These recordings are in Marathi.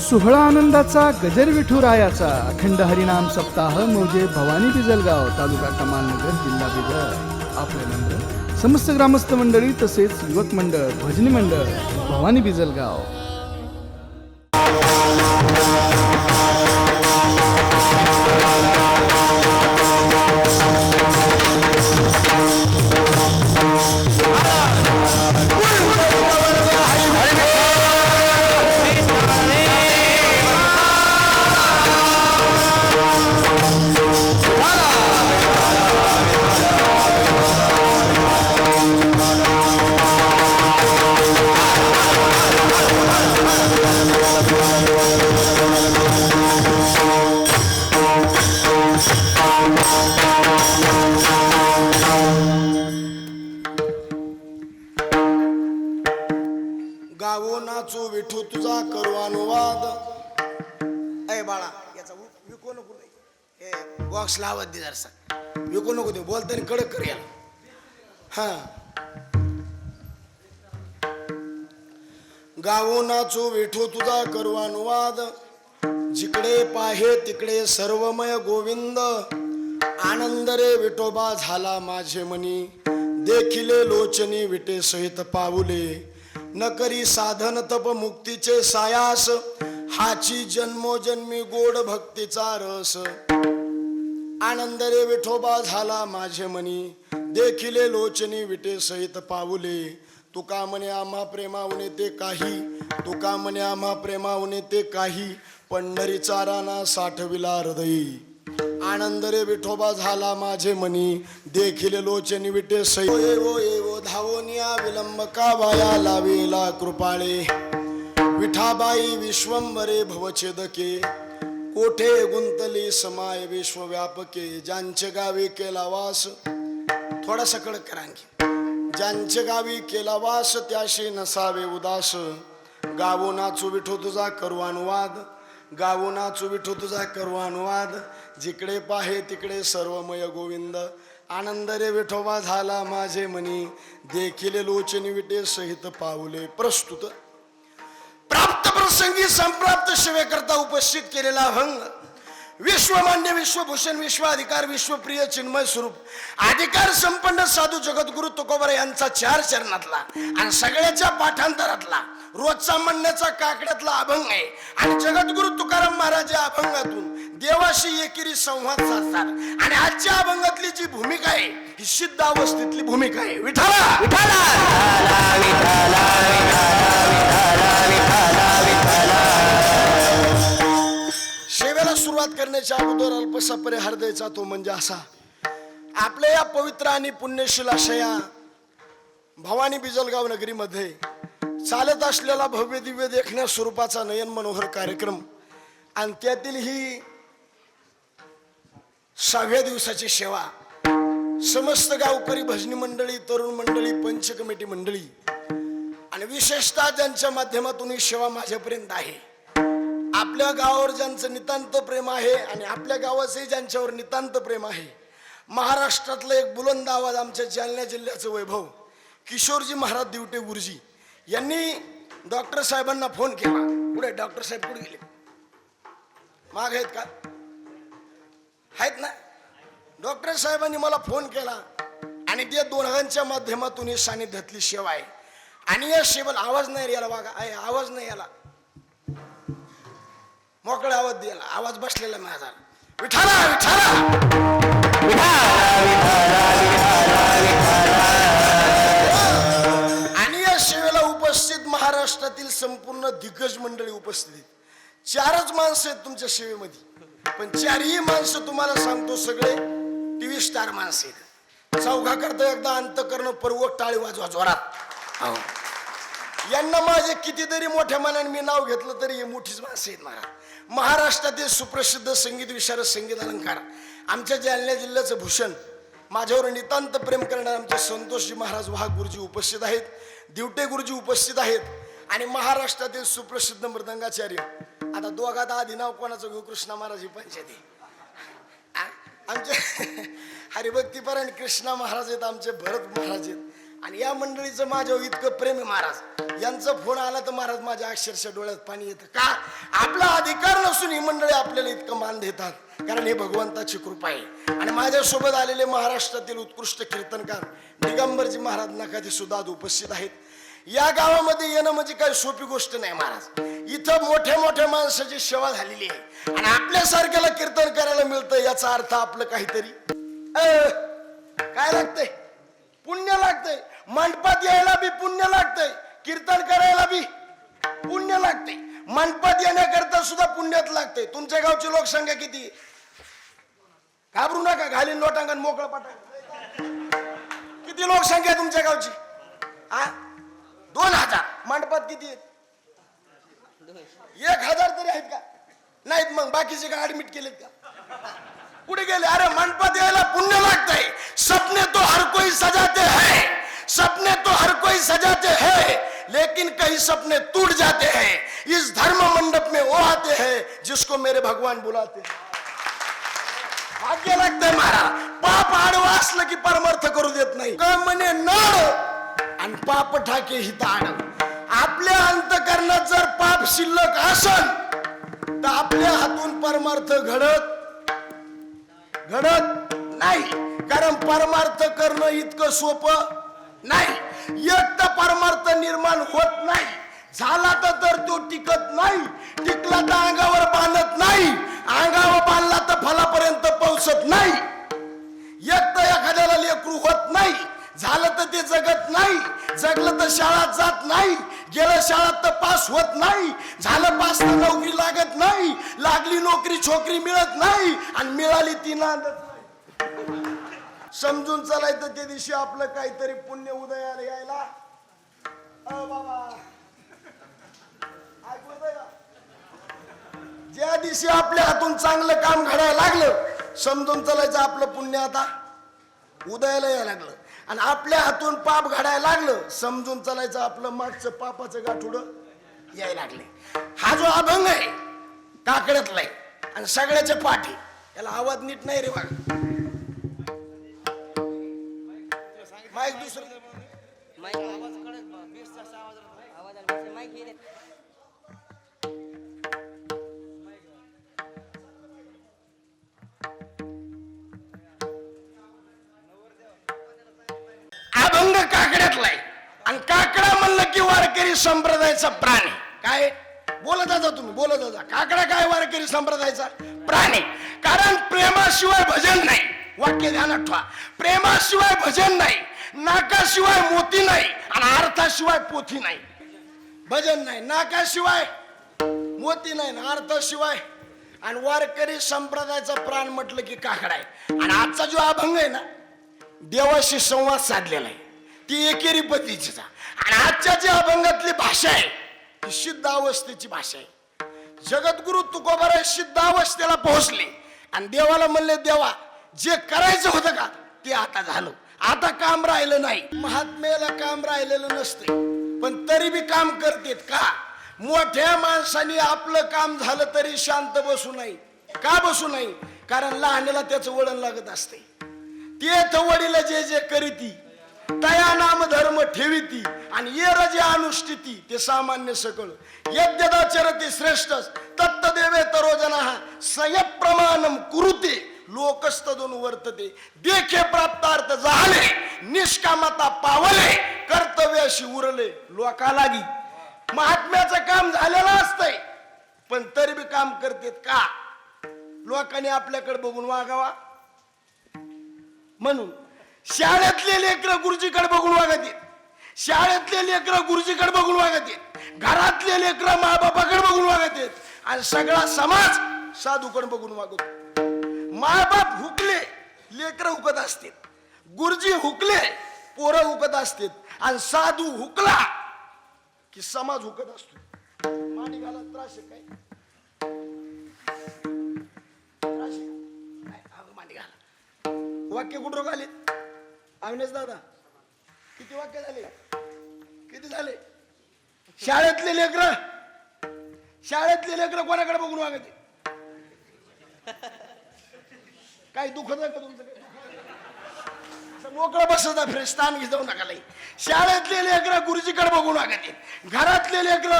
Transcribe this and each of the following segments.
सोहळा आनंदाचा गजर विठुरायाचा अखंड हरिनाम सप्ताह मौजे भवानी बिजलगाव तालुका कमालनगर जिल्हा बिजल आपले नंबर समस्त ग्रामस्थ मंडळी तसेच युवक मंडळ भजनी मंडळ भवानी बिजलगाव. करू अनुवाद अय बाळा याचा विकू नको हे बॉक्स लावत दे जरसा. विकू नको दे बोलताना कडक कर याला. हा. गावो नाचू विठू तुझा करू अनुवाद. जिकडे पाहे तिकडे सर्वमय गोविंद. आनंद रे विठोबा झाला माझे मनी. देखिले लोचनी विटे सहित पाऊले. न करी साधन तप मुक्तीचे सायास हाची जन्मोजन्मी गोड भक्तीचा रस. आनंद रे विठोबा झाला माझे मनी देखिले लोचनी विटे सहित पाऊले. तुका म्हणे आम्हा प्रेमावने ते काही तुका म्हणे आम्हा प्रेमावने ते काही पंढरीचा राणा साठविला हृदयी. आनंद रे विठोबा झाला माझे मनी. देखील लोचनी विटे सही एवो येवो धावोनिया विलंब का वाया लावेला कृपाळे. विठाबाई विश्वंबरे भवछेदके कोठे गुंतली समाय विश्वव्यापके. ज्यांचे गावी केला वास थोडा कडक करांगी ज्यांचे गावी केला वास त्याशी नसावे उदास. गावो नाचू विठो तुझा करू अनुवाद. गावो नाचू विठो तुझा करू अनुवाद. जिकडे पाहे तिकडे सर्वमय गोविंद. आनंद रे विठोबा झाला माझे मनी. देखील लोचनी विटे सहित पाऊले प्रस्तुत. प्राप्त प्रसंगी संप्राप्त सेवेकरता उपस्थित केलेला अभंग. विश्वमान्य विश्वभूषण विश्वाधिकार विश्वप्रिय चिन्मय स्वरूप. अधिकार संपन्न साधू जगद्गुरु तुकोबर यांचा चार चरणातला आणि सगळ्याच्या पाठांतरातला. रोजचा म्हणण्याचा काकड्यातला अभंग आहे. आणि जगद्गुरु तुकाराम महाराज या अभंगातून देवाशी एकेरी संवाद साधतात. आणि आजच्या अभंगातली जी भूमिका आहे ही सिद्ध अवस्थेतली भूमिका आहे. विठाला विठाला सेवेला सुरुवात करण्याच्या अगोदर अल्पसा परिहार द्यायचा तो म्हणजे असा. आपल्या या पवित्र आणि पुण्यशील अशा या भवानी बिजलगाव नगरीमध्ये चालत असलेला भव्य दिव्य देखण्या स्वरूपाचा नयन मनोहर कार्यक्रम आणि त्यातील ही सहाव्या दिवसाची सेवा. समस्त गावकरी भजनी मंडळी तरुण मंडळी पंच कमिटी मंडळी आणि विशेषतः ज्यांच्या माध्यमातून ही सेवा माझ्यापर्यंत आहे. आपल्या गावावर ज्यांचं नितांत प्रेम आहे आणि आपल्या गावाचंही ज्यांच्यावर नितांत प्रेम आहे महाराष्ट्रातलं एक बुलंद आवाज आमच्या जालना जिल्ह्याचं वैभव किशोरजी महाराज दिवटे गुरुजी यांनी डॉक्टर साहेबांना फोन केला. पुढे डॉक्टर साहेब कुठे गेले? माग आहेत का? आहेत ना? डॉक्टर साहेबांनी मला फोन केला आणि त्या दोघांच्या माध्यमातून ही सानिध्यातली सेवा आहे. आणि या सेवेला आवाज नाही याला बघा आहे आवाज नाही याला मोकळा आवाज दिला आवाज बसलेला माझा. विठाला विठाला आणि या सेवेला उपस्थित महाराष्ट्रातील संपूर्ण दिग्गज मंडळी उपस्थित चारच माणसं आहेत तुमच्या सेवेमध्ये. पण चारही माणसं तुम्हाला सांगतो सगळे टीव्ही स्टार माणसं आहेत. चौघा करता एकदा अंत करणं पर्वक टाळी वाजवा जोरात. हो. यांना माझे कितीतरी मोठ्या मनाने मी नाव घेतलं तरी हे मोठीच माणसं आहेत मला महाराष्ट्रातील सुप्रसिद्ध संगीत विशारद संगीत अलंकार. आमच्या जालना जिल्ह्याचं भूषण. माझ्यावर नितांत प्रेम करणारे आमचे संतोषजी महाराज वाघ गुरुजी उपस्थित आहेत. दिवटे गुरुजी उपस्थित आहेत. आणि महाराष्ट्रातील सुप्रसिद्ध मृदंगाचार्य. आता दोघात आधी नाव कोणाचं घेऊ? कृष्णा महाराज ही पंचायती. आमचे हरिभक्तीपरायण कृष्णा महाराज आहेत आमचे भरत महाराज आहेत. आणि या मंडळीचं माझ्यावर इतकं प्रेम आहे महाराज. यांचा फोन आला तर महाराज माझ्या अक्षरशः डोळ्यात पाणी येतं. का? आपला अधिकार नसून ही मंडळी आपल्याला इतकं मान देतात. कारण हे भगवंताची कृपा आहे. आणि माझ्यासोबत आलेले महाराष्ट्रातील उत्कृष्ट कीर्तनकार दिगंबरजी महाराज नकाजी सुद्धा उपस्थित आहेत. या गावामध्ये येणं म्हणजे काही सोपी गोष्ट नाही महाराज. इथं मोठ्या मोठ्या माणसाची सेवा झालेली आहे. आणि आपल्यासारख्याला कीर्तन करायला मिळतं याचा अर्थ आपलं काहीतरी. अ, काय लागतंय? पुण्य लागतंय. मंडपात यायला बी पुण्य लागतंय. कीर्तन करायला बी पुण्य लागते मंडपात येण्याकरता सुद्धा पुण्यात लागते तुमच्या गावची लोकसंख्या किती? आहे? घाबरू नका घालीन लोटांगण मोकळं पाटा किती लोकसंख्या तुमच्या गावची? आ? दोन हजार. मंडपात किती? आहेत एक हज़ार तरी आहेत का? नाहीत मग बाकीचे का ऍडमिट केलेत का? कुठे गेले? अरे मंडपात यायला पुण्य लगता है सपने तो हर कोई सजाते हैं. सपने तो हर कोई सजाते हैं. लेकिन कई सपने टूट जाते हैं. इस धर्म मंडप में वो आते हैं जिसको मेरे भगवान बुलाते हैं। भाग्य लागतंय महारा पाप आडवा असलं की परमार्थ करू देत नाही. म्हणे, नळ आणि ठाके हित आड आपल्या अंतकरणात जर पाप शिल्लक असल तर आपल्या हातून परमार्थ घडत घडत नाही. कारण परमार्थ करणं इतकं सोपं नाही. एक तर परमार्थ निर्माण होत नाही. झाला तर तर तो टिकत नाही. टिकला तर अंगावर बांधत नाही. अंगावर बांधला तर फलापर्यंत पोहोचत नाही. एक तर एखाद्याला लेकरू होत नाही. झालं तर ते जगत नाही जगलं तर शाळात जात नाही गेलं शाळात तर पास होत नाही झालं पास तर नोकरी लागत नाही लागली नोकरी छोकरी मिळत नाही आणि मिळाली ती नांदत नाही. समजून चालायचं त्या दिवशी आपलं काहीतरी पुण्य उदयाला यायला. अ बाबा. ज्या दिवशी आपल्या हातून चांगलं काम घडायला लागलं समजून चालायचं आपलं पुण्य आता. उदयाला यायला लागलं. आणि आपल्या हातून पाप घडायला लागलं समजून चालायचं आपलं मागचं पापाचं गाठुड यायला लागले. हा जो अभंग आहे काकड्यातला आहे आणि सगळ्याच्या पाठी याला आवाज नीट नाही रे बघा माईक दुसरं. माईक आवाज कळत आवाज आवाज माईक म्हणलं की वारकरी संप्रदायाचा प्राणी काय? बोलत जा तुम्ही बोलत जा काकडा काय वारकरी संप्रदायाचा? प्राणी कारण प्रेमाशिवाय भजन नाही. वाक्य ध्यानात ठेवा. प्रेमाशिवाय भजन नाही. नाकाशिवाय मोती नाही. आणि अर्थाशिवाय पोथी नाही. भजन नाही. नाकाशिवाय मोती नाही. ना अर्थाशिवाय आणि वारकरी संप्रदायाचा प्राण म्हटलं की काकडा आहे. आणि आजचा जो अभंग आहे ना देवाशी संवाद साधलेला आहे. ती एकेरी पतीचा आणि आजच्या जी अभंगातली भाषा आहे ती सिद्ध अवस्थेची भाषा आहे. जगद्गुरु तुकोबाराय सिद्ध अवस्थेला पोहोचले आणि देवाला म्हणले देवा जे करायचं होतं का ते आता झालं. आता काम राहिलं नाही. महात्म्याला काम राहिलेलं नसते पण तरी बी काम करतेत का? मोठ्या माणसाने आपलं काम झालं तरी शांत बसू नाही का बसू नाही कारण लहानला त्याचं वळण लागत असते तेथ वडील जे जे करीती तया नाम धर्म ठेविती आणि ये रजे अनुष्ठिती ते सामान्य सकळ. यद्यदाचरती श्रेष्ठ तत्त देवे तरोजना संयप्रमाणम कुरुते लोकस्तदून वर्तते. देखे प्राप्तार्थ झाले निष्कामता पावले कर्तव्याशी उरले लोका लागी महात्म्याचं काम झालेलं असतंय पण तरी बी काम करतेत का? लोकांनी आपल्याकडे बघून वागावा. म्हणून शाळेतले लेकर गुरुजीकडे बघून वागतील शाळेतले लेकर गुरुजीकडे बघून वागतील घरातले लेकर बापाकडे बघून वागत आणि सगळा समाज साधूकडे बघून वागतो. मायबाप हुकले लेकर हुकत असतील. गुरुजी हुकले पोरं हुकत असतील. आणि साधू हुकला की समाज हुकत असतो. माडी घाला त्रास काय? त्रास आहे? नाही, घाला. वाक्य कुठं आले अविनाश दादा किती वाक्य झाले? किती झाले? शाळेतले लेकर शाळेतले लेकर कोणाकडे बघून वागायचे? काही दुखत आहे का तुमचं मोकळं बसत फ्रेश स्थान घेऊ नका लई. शाळेतले लेकर गुरुजीकडे बघून वागायचे. घरातले लेकर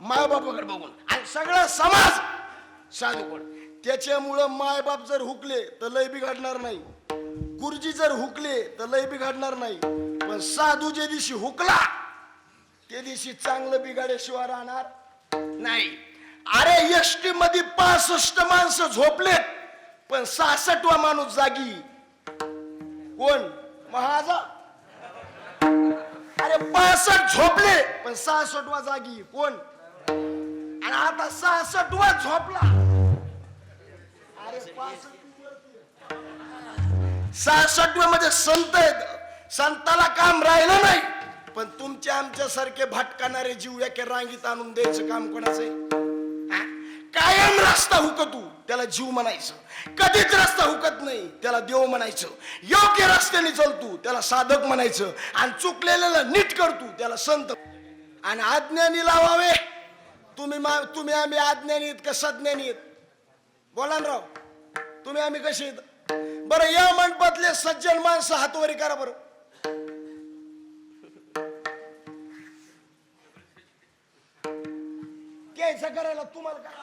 मायबापाकडे बघून. आणि सगळा समाज साधूकड त्याच्यामुळं मायबाप जर हुकले तर लय बिघडणार नाही. गुरुजी जर हुकले तर लय बिघडणार नाही. पण साधू जे दिवशी हुकला त्या दिवशी चांगलं बिघाड्याशिवाय राहणार नाही. अरे एसटी मध्ये पासष्ट माणसं झोपलेत पण सहासठवा माणूस जागी. कोण? महाजा अरे पासष्ट झोपले पण सहासष्टवा जागी. कोण? आणि आता सहासष्टवा झोपला. अरे पासष्ट सहासष्टव्या मध्ये संत आहेत. संताला काम राहिलं नाही. पण तुमच्या आमच्या सारखे भटकणारे जीव एका रांगीत आणून द्यायचं काम कोणाचं आहे? कायम रस्ता हुकतू त्याला जीव म्हणायचं. कधीच रस्ता हुकत नाही. त्याला देव म्हणायचं. योग्य रस्त्याने चालतू त्याला साधक म्हणायचं. आणि चुकलेल्याला नीट करतू त्याला संत आणि आज्ञानी लावावे. तुम्ही मा तुम्ही आम्ही आज्ञानी आहेत का सज्ञानी आहेत? बोला ना राव. तुम्ही आम्ही कसे आहेत? बरं या मंडपातले सज्जन माणसं हातवारी करा बरं. घ्यायचं करायला तुम्हाला करा.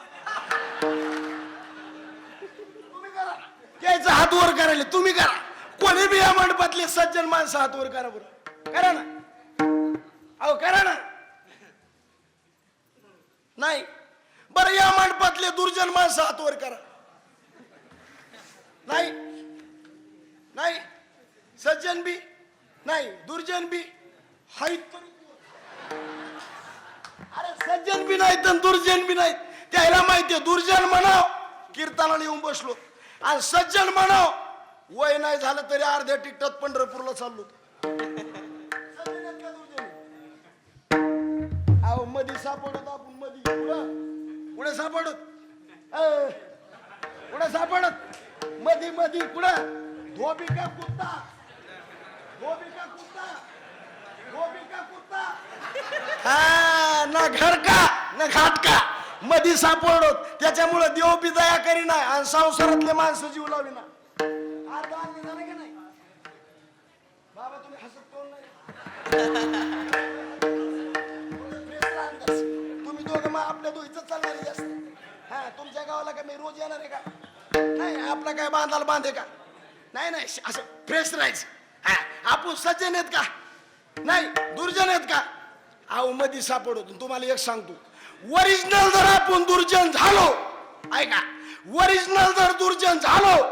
घ्यायचं हातवर करायला तुम्ही करा. कोणी बी या मंडपातले सज्जन माणसं हातवर करा बरं. करा ना. अहो करा ना. नाही. बरं या मंडपातले दुर्जन माणसं हातवर करा. नाही. नाही. सज्जन बी. नाही. दुर्जन बी. हाईत अरे सज्जन बी नाहीत आणि दुर्जन बी नाहीत. त्याला माहितीये दुर्जन म्हणाव कीर्तनाला येऊन बसलो. आणि सज्जन म्हणाव वय नाही झालं तरी अर्ध्या टिकटात पंढरपूरला चाललो. अहो मधी सापडत आपण मधी. पुढे सापडत? पुढे सापडत? मधी मधी कुठं धोबी का कुत्ता. धोबी का कुत्ता. धोबी का कुत्ता. हा ना घर का ना घाट का मधी सापडत त्याच्यामुळे देव बी दया करी आणि संसारातले माणसं जीव लावली ना अर्धा आणले झालं की नाही? बाबा तुम्ही हसत कोण नाही? तुम्ही दोघं मग आपल्या दोघीच चालणार जास्त. हा तुमच्या गावाला का मी रोज येणार आहे का? नाही आपला काय बांधाला बांधे का? नाही नाही असं फ्रेश राहायचं. हा आपण सज्जन आहेत का? नाही दुर्जन आहेत का? अहो मधी सापडतो. तुम्हाला एक सांगतो. ओरिजिनल जर आपण दुर्जन झालो ऐका ओरिजिनल जर दुर्जन झालो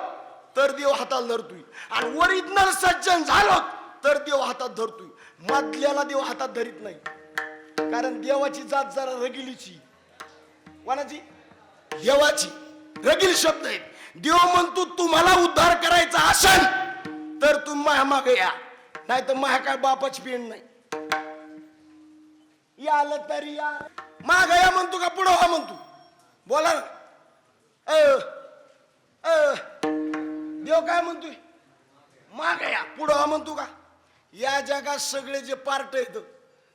तर देव हाताला धरतोय. आणि ओरिजिनल सज्जन झालो तर देव हातात धरतोय. मधल्याला देव हातात धरीत नाही. कारण देवाची जात जरा रगिलीची. कोणाची? देवाची. रगील शब्द आहेत. देव म्हणतो तुम्हाला उद्धार करायचा असेल तर तुम्ही माझ्या मागे या. नाही तर माझ्या काय बापाची पिण नाही. याल तरी या. माग या म्हणतो का पुढं हा म्हणतो. बोला ना. अ, अ, देव काय म्हणतोय? माग या पुढं हा म्हणतो का. या जगात सगळे जे पार्ट आहेत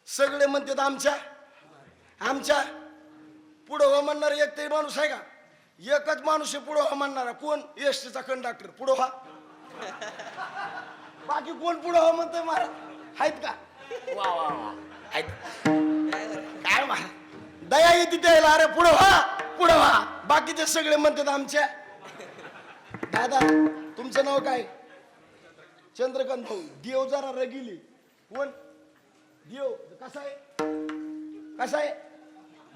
सगळे म्हणतात आमच्या. आमच्या. पुढं हो म्हणणार एक तरी माणूस आहे का? एकच माणूस आहे पुढं हो म्हणणारा. कोण? एस टीचा कंडक्टर पुढं व्हा. बाकी कोण पुढं हो म्हणतोय महाराज? आहेत का? वा वा वा. आहेत. काय महाराज? दया येते त्याला. अरे पुढं व्हा. पुढं व्हा. बाकीचे सगळे म्हणतात आमच्या. दादा तुमचं नाव काय? चंद्रकांत भाऊ. देव जरा रगिली. कोण? देव कसा आहे? कसा आहे?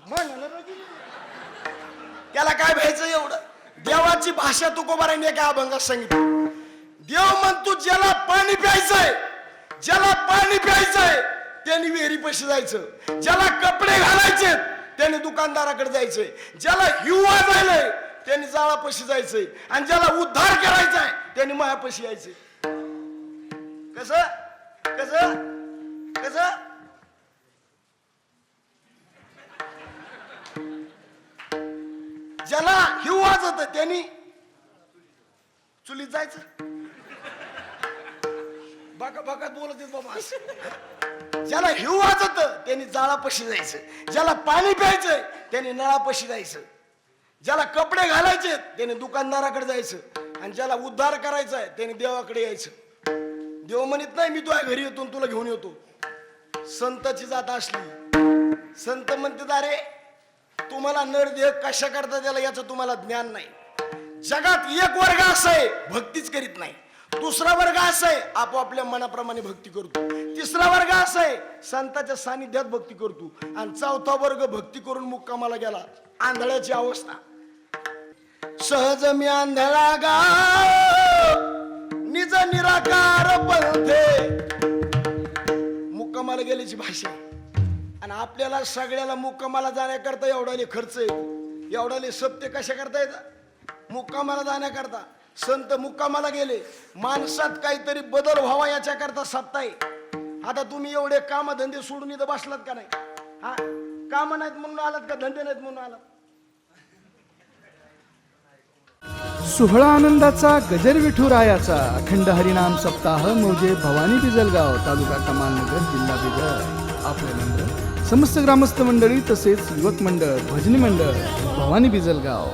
म्हणाला रगिली. त्याला काय भ्यायचं एवढं? देवाची भाषा तुकोबाराने काय अभंगात सांगितलं. देव म्हणतो ज्याला पाणी प्यायचंय ज्याला पाणी प्यायचंय त्यांनी विहिरी पैसे जायचं. ज्याला कपडे घालायचे त्याने दुकानदाराकडे जायचंय. ज्याला हिवा जायलंय त्यांनी जाळापाशी जायचंय. आणि ज्याला उद्धार करायचा आहे त्यांनी मायापाशी यायचंय. कस? कस? कस? ज्याला हिव वाजत त्यांनी चुलीत जायचं. बाका बाकात बोलत आहेत बाबा. असं. ज्याला हिव वाजत त्यांनी जाळापाशी जायचं. ज्याला पाणी प्यायचंय त्यांनी नळापाशी जायचं. ज्याला कपडे घालायचे त्याने दुकानदाराकडे जायचं. आणि ज्याला उद्धार करायचा आहे त्याने देवाकडे यायचं. देव म्हणत नाही मी तुझ्या घरी येतो आणि तुला घेऊन येतो. संताची जात असली. संत म्हणते अरे तुम्हाला नर देह कशा करता त्याला याचं तुम्हाला ज्ञान नाही. जगात एक वर्ग असं आहे भक्तीच करीत नाही. दुसरा वर्ग असा आहे आपोआपल्या मनाप्रमाणे भक्ती करतो. तिसरा वर्ग असा आहे संताच्या सानिध्यात भक्ती करतो. आणि चौथा वर्ग भक्ती करून मुक्कामाला गेला. आंधळ्याची अवस्था. सहज मी आंधळा गा. निज निराकार पंथे. मुक्कामाला गेल्याची भाषा आणि आपल्याला सगळ्याला मुक्कामाला जाण्याकरता एवढाले खर्च आहे. एवढाले सत्य कशा करता येतं मुक्कामाला जाण्याकरता. संत मुक्कामाला गेले. माणसात काहीतरी बदल व्हावा याच्याकरता सत्ता आहे. आता तुम्ही एवढे कामधंदे सोडून इथं बसलात का नाही? हा? काम नाहीत म्हणून आलात का? धंदे नाहीत म्हणून आलात? सोहळा आनंदाचा गजर विठुरायाचा अखंड हरिनाम सप्ताह मोजे भवानी बिजलगाव तालुका कमालनगर जिल्हा बिजल आपले नंबर समस्त ग्रामस्थ मंडळी तसेच युवक मंडळ भजनी मंडळ भवानी बिजलगाव.